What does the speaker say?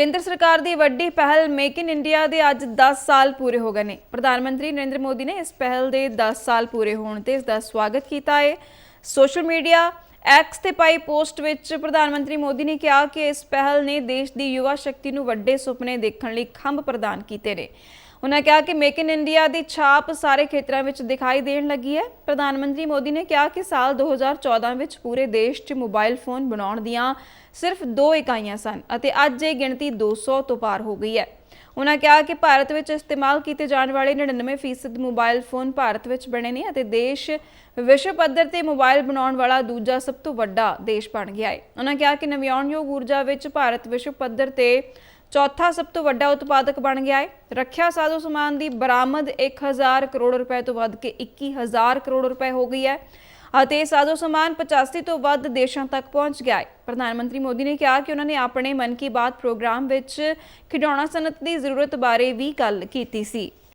ਕੇਂਦਰ ਸਰਕਾਰ ਦੀ ਵੱਡੀ ਪਹਿਲ ਮੇਕ ਇਨ ਇੰਡੀਆ ਦੇ ਅੱਜ 10 ਸਾਲ ਪੂਰੇ ਹੋ ਗਏ ਨੇ। ਪ੍ਰਧਾਨ ਮੰਤਰੀ ਨਰਿੰਦਰ ਮੋਦੀ ਨੇ ਇਸ ਪਹਿਲ ਦੇ 10 ਸਾਲ ਪੂਰੇ ਹੋਣ ਤੇ ਇਸ ਦਾ ਸਵਾਗਤ ਕੀਤਾ ਹੈ ਸੋਸ਼ਲ ਮੀਡੀਆ ਐਕਸ ਤੇ ਪਾਈ ਪੋਸਟ ਵਿੱਚ ਪ੍ਰਧਾਨ ਮੰਤਰੀ ਮੋਦੀ ਨੇ ਕਿਹਾ ਕਿ ਇਸ ਪਹਿਲ ਨੇ ਦੇਸ਼ ਦੀ ਯੁਵਾ ਸ਼ਕਤੀ ਨੂੰ ਵੱਡੇ ਸੁਪਨੇ ਦੇਖਣ ਲਈ ਖੰਭ ਪ੍ਰਦਾਨ ਕੀਤੇ ਨੇ। ਉਹਨਾਂ ਕਿਹਾ ਕਿ ਮੇਕ ਇਨ ਇੰਡੀਆ ਦੀ ਛਾਪ ਸਾਰੇ ਖੇਤਰਾਂ ਵਿੱਚ ਦਿਖਾਈ ਦੇਣ ਲੱਗੀ ਹੈ। ਪ੍ਰਧਾਨ ਮੰਤਰੀ ਮੋਦੀ ਨੇ ਕਿਹਾ ਕਿ ਸਾਲ 2014 ਵਿੱਚ ਪੂਰੇ ਦੇਸ਼ 'ਚ ਮੋਬਾਈਲ ਫੋਨ ਬਣਾਉਣ ਦੀਆਂ ਸਿਰਫ 2 ਇਕਾਈਆਂ ਸਨ ਅਤੇ ਅੱਜ ਇਹ ਗਿਣਤੀ 200 ਤੋਂ ਪਾਰ ਹੋ ਗਈ ਹੈ। ਉਹਨਾਂ ਕਿਹਾ ਕਿ ਭਾਰਤ ਵਿੱਚ ਇਸਤੇਮਾਲ ਕੀਤੇ ਜਾਣ ਵਾਲੇ 99% ਮੋਬਾਈਲ ਫੋਨ ਭਾਰਤ ਵਿੱਚ ਬਣੇ ਨੇ ਅਤੇ ਦੇਸ਼ ਵਿਸ਼ਵ ਪੱਧਰ ਤੇ ਮੋਬਾਈਲ ਬਣਾਉਣ ਵਾਲਾ ਦੂਜਾ ਸਭ ਤੋਂ ਵੱਡਾ ਦੇਸ਼ ਬਣ ਗਿਆ ਹੈ। ਉਹਨਾਂ ਕਿਹਾ ਕਿ ਨਵਿਆਉਣਯੋਗ ਊਰਜਾ ਵਿੱਚ ਭਾਰਤ ਵਿਸ਼ਵ ਪੱਧਰ ਤੇ ਚੌਥਾ ਸਭ ਤੋਂ ਵੱਡਾ ਉਤਪਾਦਕ ਬਣ ਗਿਆ ਹੈ। ਰੱਖਿਆ ਸਾਜ਼ੋ ਸਮਾਨ ਦੀ ਬਰਾਮਦ 1000 ਕਰੋੜ ਰੁਪਏ ਤੋਂ ਵੱਧ ਕੇ 21000 ਕਰੋੜ ਰੁਪਏ ਹੋ ਗਈ ਹੈ। ਅਤੇ ਸਾਜ਼ੋ ਸਮਾਨ 85 ਤੋਂ ਵੱਧ ਦੇਸ਼ਾਂ ਤੱਕ ਪਹੁੰਚ ਗਿਆ ਹੈ। ਪ੍ਰਧਾਨ ਮੰਤਰੀ ਮੋਦੀ ਨੇ ਕਿਹਾ ਕਿ ਉਹਨਾਂ ਨੇ ਆਪਣੇ ਮਨ ਕੀ ਬਾਤ ਪ੍ਰੋਗਰਾਮ ਵਿੱਚ ਖਿਡੌਣਾ ਸਨਅਤ ਦੀ ਜ਼ਰੂਰਤ ਬਾਰੇ ਵੀ ਗੱਲ ਕੀਤੀ ਸੀ।